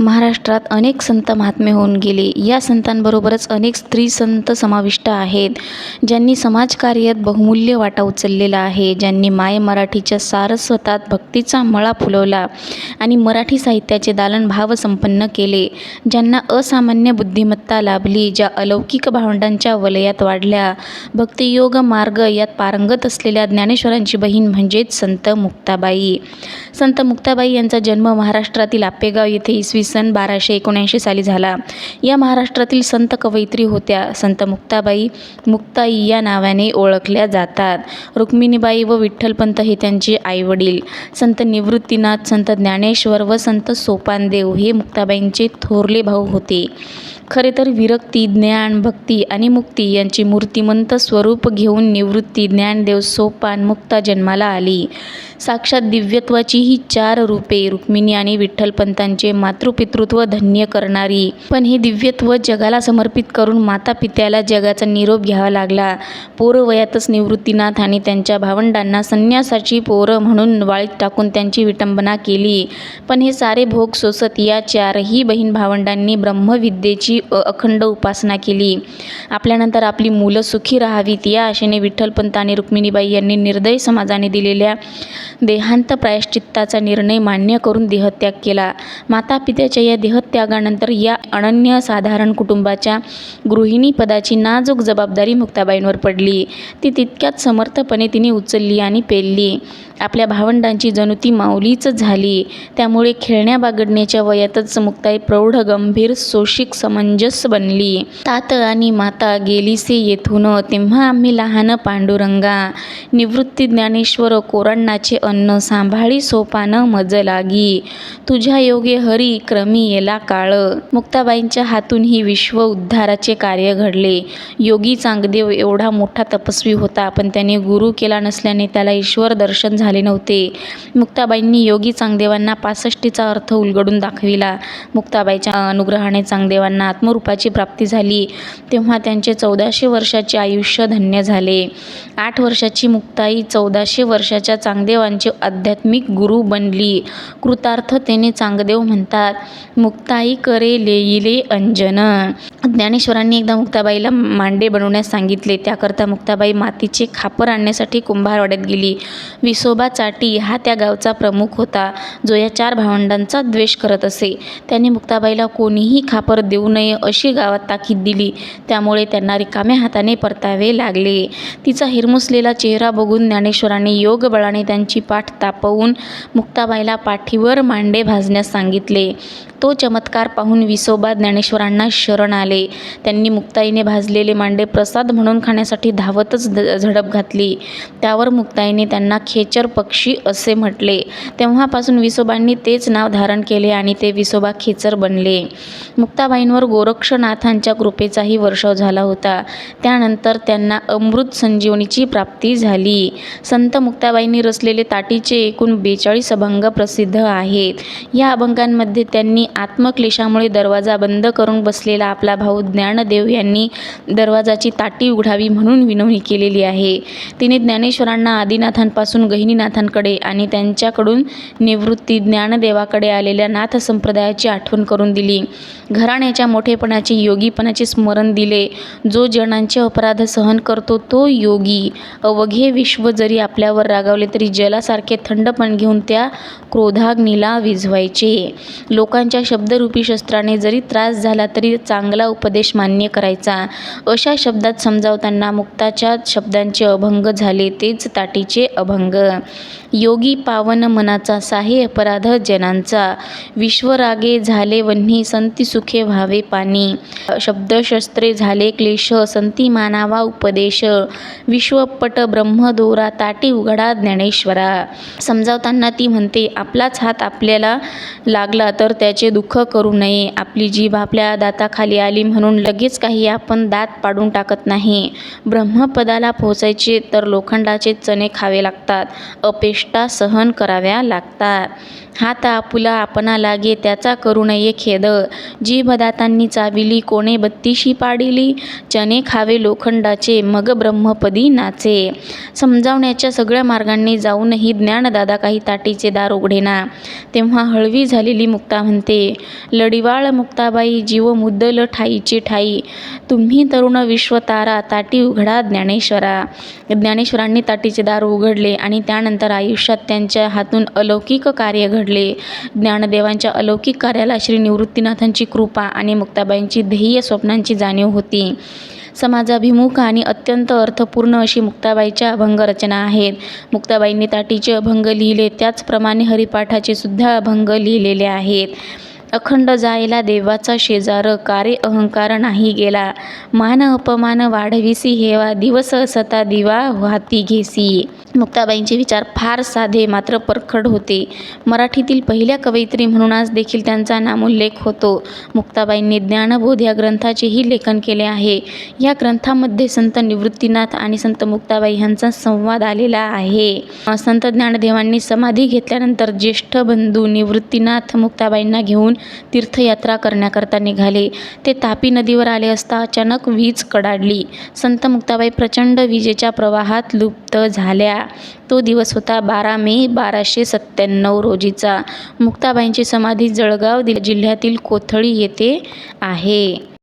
महाराष्ट्रात अनेक संत महात्मे होऊन गेले. या संतांबरोबरच अनेक स्त्री संत समाविष्ट आहेत. ज्यांनी समाजकार्यात बहुमूल्य वाटा उचललेला आहे. ज्यांनी माय मराठीच्या सारस्वतात भक्तीचा मळा फुलवला आणि मराठी साहित्याचे दालन भावसंपन्न केले. ज्यांना असामान्य बुद्धिमत्ता लाभली ज्या अलौकिक भावंडांच्या वलयात वाढल्या. भक्तियोग मार्ग यात पारंगत असलेल्या ज्ञानेश्वरांची बहीण म्हणजेच संत मुक्ताबाई. संत मुक्ताबाई यांचा जन्म महाराष्ट्रातील आपेगाव येथे इसवी सन बाराशे एकोणऐंशी साली झाला. या महाराष्ट्रातील संत कवयित्री होत्या. संत मुक्ताबाई मुक्ताई या नावाने ओळखल्या जातात. रुक्मिणीबाई व विठ्ठलपंत हे त्यांचे आईवडील. संत निवृत्तीनाथ संत ज्ञानेश्वर व संत सोपानदेव हे मुक्ताबाईंचे थोरले भाऊ होते. खरे तर विरक्ती ज्ञान भक्ती आणि मुक्ती यांची मूर्तिमंत स्वरूप घेऊन निवृत्ती ज्ञानदेव सोपान मुक्ता जन्माला आली. साक्षात दिव्यत्वाची ही चार रूपे रुक्मिणी आणि विठ्ठलपंतांचे मातृपितृत्व धन्य करणारी. पण हे दिव्यत्व जगाला समर्पित करून माता पित्याला जगाचा निरोप घ्यावा लागला. पोरवयातच निवृत्तीनाथ आणि त्यांच्या भावंडांना संन्यासाची पोरं म्हणून वाळीत टाकून त्यांची विटंबना केली. पण हे सारे भोग सोसत या चारही बहीण भावंडांनी ब्रह्मविद्येची अखंड उपासना केली. आपल्यानंतर आपली मुलं सुखी राहावीत या आशेने विठ्ठलपंत आणि रुक्मिणीबाई यांनी निर्दय समाजाने दिलेल्या देहांत प्रायश्चित्ताचा निर्णय मान्य करून देहत्याग केला. माता पित्याच्या या देहत्यागानंतर या अनन्यसाधारण कुटुंबाच्या गृहिणीपदाची नाजूक जबाबदारी मुक्ताबाईंवर पडली. ती तितक्यात समर्थपणे तिने उचलली आणि पेलली. आपल्या भावंडांची जणू ती माऊलीच झाली. त्यामुळे खेळण्या बागडण्याच्या वयातच मुक्ताई प्रौढ गंभीर सोशिक समंजस बनली. तात आणि माता गेलीसे येथून तेव्हा आम्ही लहान पांडुरंगा. निवृत्ती ज्ञानेश्वर कोरण्णाचे अन्न सांभाळी सोपान मज लागी. तुझ्या योगे हरी क्रमी येला काळ. मुक्ताबाईंच्या हातून ही विश्व उद्धाराचे कार्य घडले. योगी चांगदेव एवढा मोठा तपस्वी होता पण त्याने गुरु केला नसल्याने त्याला ईश्वर दर्शन झाले झाले नव्हते. मुक्ताबाईंनी योगी चांगदेवांना पासष्टीचा अर्थ उलगडून दाखविला. मुक्ताबाईच्या अनुग्रहाने चांगदेवांना आत्मरूपाची प्राप्ती झाली. तेव्हा त्यांचे चौदाशे वर्षाचे आयुष्य धन्य झाले. आठ वर्षाची मुक्ताई चौदाशे वर्षाच्या चांगदेवांचे आध्यात्मिक गुरु बनली. कृतार्थ तेने चांगदेव म्हणतात मुक्ताई करे लेईले अंजन. ज्ञानेश्वरांनी एकदा मुक्ताबाईला मांडे बनवण्यास सांगितले. त्याकरता मुक्ताबाई मातीचे खापर आणण्यासाठी कुंभारवाड्यात गेली. विसोबा चाटी हा त्या गावचा प्रमुख होता जो या चार भावंडांचा द्वेष करत असे. त्याने मुक्ताबाईला कोणीही खापर देऊ नये अशी गावात ताकीद दिली. त्यामुळे त्यांना रिकाम्या हाताने परतावे लागले. तिचा हिरमुसलेला चेहरा बघून ज्ञानेश्वरांनी योग बळाने त्यांची पाठ तापवून मुक्ताबाईला पाठीवर मांडे भाजण्यास सांगितले. तो चमत्कार पाहून विसोबा ज्ञानेश्वरांना शरण आले. त्यांनी मुक्ताईने भाजलेले मांडे प्रसाद म्हणून खाण्यासाठी धावतच झडप घातली. त्यावर मुक्ताईने त्यांना खेचर पक्षी असे म्हटले. तेव्हापासून विसोबांनी तेच नाव धारण केले आणि ते विसोबा खेचर बनले. मुक्ताबाईंवर गोरक्षनाथांच्या कृपेचाही वर्षाव झाला होता. त्यानंतर त्यांना अमृत संजीवनीची प्राप्ती झाली. संत मुक्ताबाईंनी रचलेले ताटीचे एकूण बेचाळीस अभंग प्रसिद्ध आहेत. या अभंगांमध्ये त्यांनी आत्मक्लेशामुळे दरवाजा बंद करून बसलेला आपला भाऊ ज्ञानदेव यांनी दरवाजाची ताटी उघडावी म्हणून विनवणी केलेली आहे. तिने ज्ञानेश्वरांना आदिनाथांपासून गहिनी गहिनीनाथांकडे आणि त्यांच्याकडून निवृत्ती ज्ञानदेवाकडे आलेल्या नाथ संप्रदायाची आठवण करून दिली. घराण्याच्या मोठेपणाचे योगीपणाचे स्मरण दिले. जो जनांचे अपराध सहन करतो तो योगी. अवघे विश्व जरी आपल्यावर रागावले तरी जलासारखे थंडपण घेऊन त्या क्रोधाग्नीला विझवायचे. लोकांच्या शब्दरूपी शस्त्राने जरी त्रास झाला तरी चांगला उपदेश मान्य करायचा. अशा शब्दात समजावताना मुक्ताच्या शब्दांचे अभंग झाले तेच ताटीचे अभंग. योगी पावन मनाचा साहे अपराध जनांचा. विश्वरागे झाले वन्ही संती सुखे व्हावे पाणी. शब्दशस्त्रे झाले क्लेश संती मानावा उपदेश. विश्वपट ब्रह्मदोरा ताटी उघडा ज्ञानेश्वरा. समजावताना ती म्हणते आपलाच हात आपल्याला लागला तर त्याचे दुःख करू नये. आपली जीभ आपल्या दाताखाली आली म्हणून लगेच काही आपण दात पाडून टाकत नाही. ब्रह्मपदाला पोहोचायचे तर लोखंडाचे चणे खावे लागतात. अपेष्टा सहन कराव्या लागतात. हात आपुला आपणा लागे त्याचा करू नये खेद. जीभ दातांनी चाविली कोणे बत्तीशी पाडिली? चने खावे लोखंडाचे मग ब्रह्मपदी नाचे. समजावण्याच्या सगळ्या मार्गांनी जाऊनही ज्ञानदादा काही ताटीचे दार उघडेना. तेव्हा हळवी झालेली मुक्ता म्हणते लढिवाळ मुक्ताबाई जीव मुद्दल ठाईची ठाई. तुम्ही तरुण विश्वतारा ताटी उघडा ज्ञानेश्वरा. ज्ञानेश्वरांनी ताटीचे दार उघडले आणि त्यानंतर आयुष्यात त्यांच्या हातून अलौकिक कार्य घडले. ज्ञानदेवांच्या अलौकिक कार्याला श्री निवृत्तीनाथांची कृपा आणि मुक्ताबाईंची ध्येय स्वप्नांची जाणीव होती. समाजाभिमुख आणि अत्यंत अर्थपूर्ण अशी मुक्ताबाईच्या अभंगरचना आहेत. मुक्ताबाईंनी ताटीचे अभंग लिहिले त्याचप्रमाणे हरिपाठाचे सुद्धा अभंग लिहिलेले आहेत. अखंड जायला देवाचा शेजार कारे अहंकार नाही गेला. मान अपमान वाढविसी हेवा दिवस सता दिवा हाती घेसी. मुक्ताबाईंचे विचार फार साधे मात्र परखड होते. मराठीतील पहिल्या कवयित्री म्हणून आज देखील त्यांचा नामोल्लेख होतो. मुक्ताबाईंनी ज्ञानबोध या ग्रंथाचेही लेखन केले आहे. या ग्रंथामध्ये संत निवृत्तीनाथ आणि संत मुक्ताबाई यांचा संवाद आलेला आहे. संत ज्ञानदेवांनी समाधी घेतल्यानंतर ज्येष्ठ बंधू निवृत्तीनाथ मुक्ताबाईंना घेऊन तीर्थयात्रा करण्याकरता निघाले. ते तापी नदीवर आले असता अचानक वीज कडाडली. संत मुक्ताबाई प्रचंड विजेच्या प्रवाहात लुप्त झाल्या. तो दिवस होता बारा मे बाराशे सत्त्याण्णव रोजीचा. मुक्ताबाईंची समाधी जळगाव दि जिल्ह्यातील कोथळी येथे आहे.